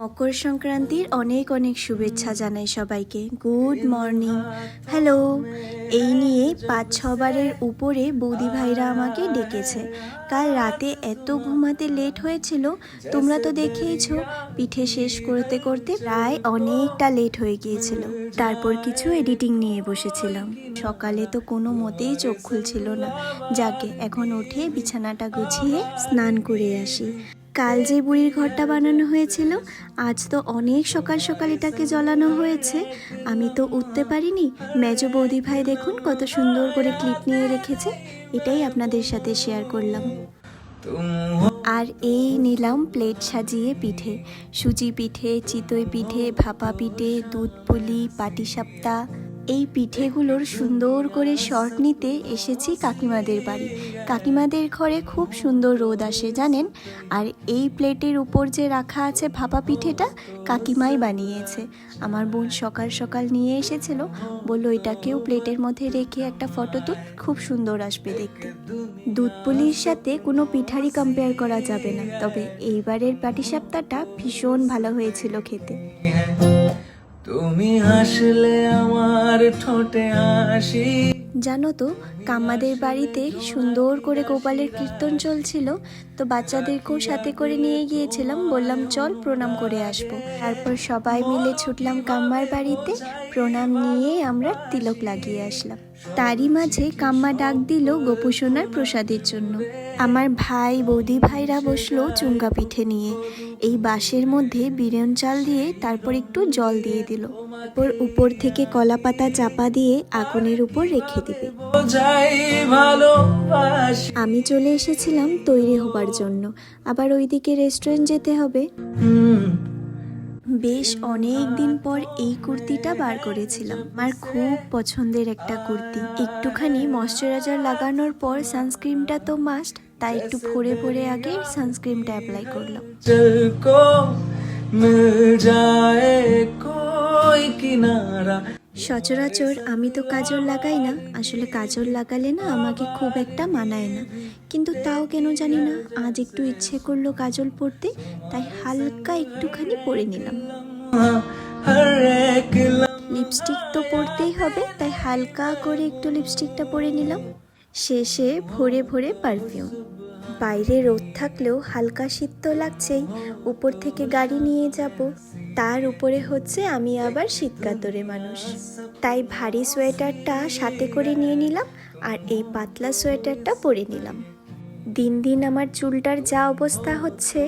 মকর সংক্রান্তির অনেক অনেক শুভেচ্ছা জানাই সবাইকে। Good morning. হ্যালো, এই নিয়ে পাঁচ ছবারের উপরে বৌদি ভাইরা আমাকে ডেকেছে। কাল রাতে এত ঘুমাতে লেট হয়েছিল, তোমরা তো দেখেইছো পিঠে শেষ করতে করতে প্রায় অনেকটা লেট হয়ে গিয়েছিল। তারপর কিছু এডিটিং নিয়ে বসেছিলাম। সকালে তো কোনো মতেই চোখ খুলছিল না। যাকে, এখন উঠে বিছানাটা গুছিয়ে স্নান করে আসি। কাল যে বুড়ির ঘরটা বানানো হয়েছিল, আজ তো অনেক সকাল সকাল এটাকে জ্বলানো হয়েছে। আমি তো উঠতে পারিনি। মেজো বৌদি ভাই দেখুন কত সুন্দর করে ক্লিপ নিয়ে রেখেছে। এটাই আপনাদের সাথে শেয়ার করলাম। আর এই নিলাম প্লেট সাজিয়ে পিঠে। সুজি পিঠে, চিতই পিঠে, ভাপা পিঠে, দুধ পুলি পাটিসাপ্তা এই পিঠেগুলোর সুন্দর করে শর্ট নিতে এসেছি কাকিমাদের বাড়ি। কাকিমাদের ঘরে খুব সুন্দর রোদ আসে, জানেন? আর এই প্লেটের উপর যে রাখা আছে ভাপা পিঠেটা, কাকিমাই বানিয়েছে। আমার বোন সকাল সকাল নিয়ে এসেছিল, বলল, এটাকেও প্লেটের মধ্যে রেখে একটা ফটো তুল, খুব সুন্দর আসবে দেখতে। দুধ পুলির সাথে কোনো পিঠারই কম্পেয়ার করা যাবে না, তবে এইবারের পাটিসাপ্তাটা ভীষণ ভালো হয়েছিল খেতে। তুমি হাসলে আমার ঠোঁটে হাসি। জানো তো, কাম্মাদের বাড়িতে সুন্দর করে গোপালের কীর্তন চলছিল, তো বাচ্চাদেরকেও সাথে করে নিয়ে গিয়েছিলাম, বললাম, চল প্রণাম করে আসব। তারপর সবাই মিলে ছুটলাম কাম্মার বাড়িতে, প্রণাম নিয়ে আমরা তিলক লাগিয়ে আসলাম। তারই মাঝে কাম্মা ডাক দিল গোপুসোনার প্রসাদের জন্য। আমার ভাই বৌদি ভাইরা বসল চুঙ্গা পিঠে নিয়ে। এই বাঁশের মধ্যে বিরিয়ন চাল দিয়ে তারপর একটু জল দিয়ে দিল। তারপর উপর থেকে কলা পাতা চাপা দিয়ে আগুনের উপর রেখে দিবে। আমি চলে এসেছিলাম তৈরি হবার জন্য। আবার ওইদিকে রেস্টুরেন্ট যেতে হবে। বেশ অনেক দিন পর এই কুর্তিটা বার করেছিলাম। আমার খুব পছন্দের একটা কুর্তি। একটুখানি ময়শ্চারাইজার লাগানোর পর সানস্ক্রিনটা তো মাস্ট। তাই একটু ভরে ভরে আগে সানস্ক্রিনটা অ্যাপ্লাই করলাম। সচরাচর আমি তো কাজল লাগাই না আসলে কাজল লাগালে না আমাকে খুব একটা মানায় না। কিন্তু তাও কেন জানি না আজ একটু ইচ্ছে করল কাজল পরতে তাই হালকা একটুখানি পরে নিলাম। লিপস্টিক তো পরতেই হবে তাই হালকা করে একটু লিপস্টিকটা পরে নিলাম। শেষে ভরে ভরে পারফিউম বাইরে রোদ থাকলেও হালকা শীত তো লাগছেই, উপর থেকে গাড়ি নিয়ে যাব। তার উপরে হচ্ছে আমি আবার শীতকাতরে মানুষ। তাই ভারী সোয়েটারটা সাথে করে নিয়ে নিলাম আর এই পাতলা সোয়েটারটা পরে নিলাম। দিন দিন আমার চুলটার যা অবস্থা হচ্ছে,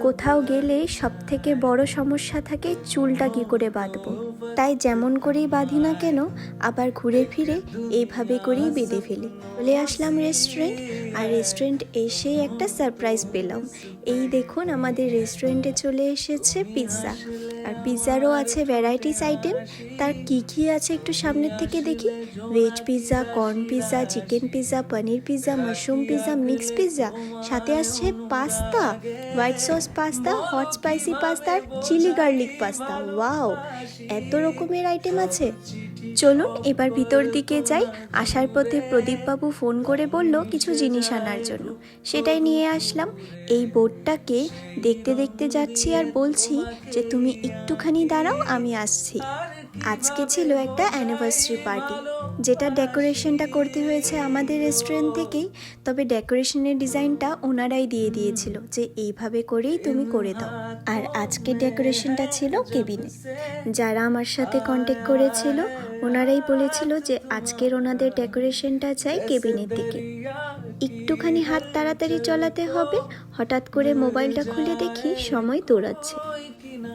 কোথাও গেলে সব থেকে বড় সমস্যা থাকে চুলটা কি করে বাঁধবো। তাই যেমন করেই বাঁধি না কেন, আবার ঘুরে ফিরে এইভাবে করেই বেঁধে ফেলি। চলে আসলাম রেস্টুরেন্ট আর রেস্টুরেন্ট এসেই একটা সারপ্রাইজ পেলাম। এই দেখুন, আমাদের রেস্টুরেন্টে চলে এসেছে পিৎজা আর পিৎজারও আছে ভ্যারাইটিস আইটেম তার কি কি আছে একটু সামনের থেকে দেখি। Veg pizza corn pizza chicken pizza paneer pizza mushroom pizza mix pizza সাথে আসছে pasta, white sauce pasta, hot spicy pasta আর চিলি গার্লিক পাস্তা। ওয়াও, এত রকমের আইটেম আছে। চলুন এবার ভিতর দিকে যাই। আসার পথে প্রদীপবাবু ফোন করে বলল, কিছু জিনিস আনার জন্য। সেটাই নিয়ে আসলাম। এই বোর্ডটাকে দেখতে দেখতে যাচ্ছি আর বলছি যে, তুমি একটুখানি দাঁড়াও, আমি আসছি। আজকে ছিল একটা অ্যানিভার্সারি পার্টি যেটা ডেকোরেশনটা করতে হয়েছে আমাদের রেস্টুরেন্ট থেকেই। তবে ডেকোরেশনের ডিজাইনটা ওনারাই দিয়ে দিয়েছিল যে, এইভাবে করেই তুমি করে দাও। আর আজকে ডেকোরেশনটা ছিল কেবিনে। যারা আমার সাথে কন্ট্যাক্ট করেছিল ওনারাই বলেছিল যে আজকের ওনাদের ডেকোরেশনটা চাই কেবিনের দিকে। একটুখানি হাত তাড়াতাড়ি চলাতে হবে, হঠাৎ করে মোবাইলটা খুলে দেখি সময় দৌড়াচ্ছে।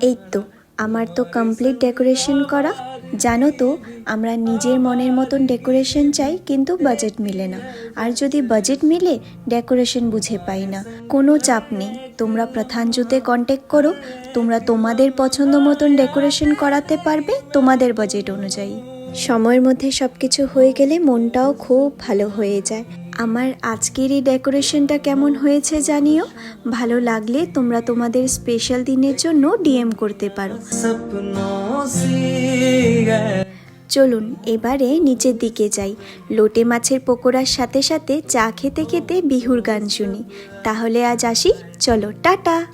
এই তো, আমার তো কমপ্লিট ডেকোরেশন করা। জানো তো, আমরা নিজের মনের মতন ডেকোরেশন চাই, কিন্তু বাজেট মিলে না। আর যদি বাজেট মিলে, ডেকোরেশন বুঝে পাই না। কোনো চাপ নেই, তোমরা প্রধানজুতে কন্ট্যাক্ট করো। তোমরা তোমাদের পছন্দ মতন ডেকোরেশন করাতে পারবে তোমাদের বাজেট অনুযায়ী। সময়ের মধ্যে সব কিছু হয়ে গেলে মনটাও খুব ভালো হয়ে যায়। আমার আজকের এই ডেকোরেশনটা কেমন হয়েছে জানিও? ভালো লাগলে তোমরা তোমাদের স্পেশাল দিনের জন্য ডিএম করতে পারো। চলুন, এবারে নিচের দিকে যাই। লোটে মাছের পকোড়ার সাথে সাথে চা খেতে খেতে বিহুর গান শুনি। তাহলে আজ আসি। চলো, টাটা!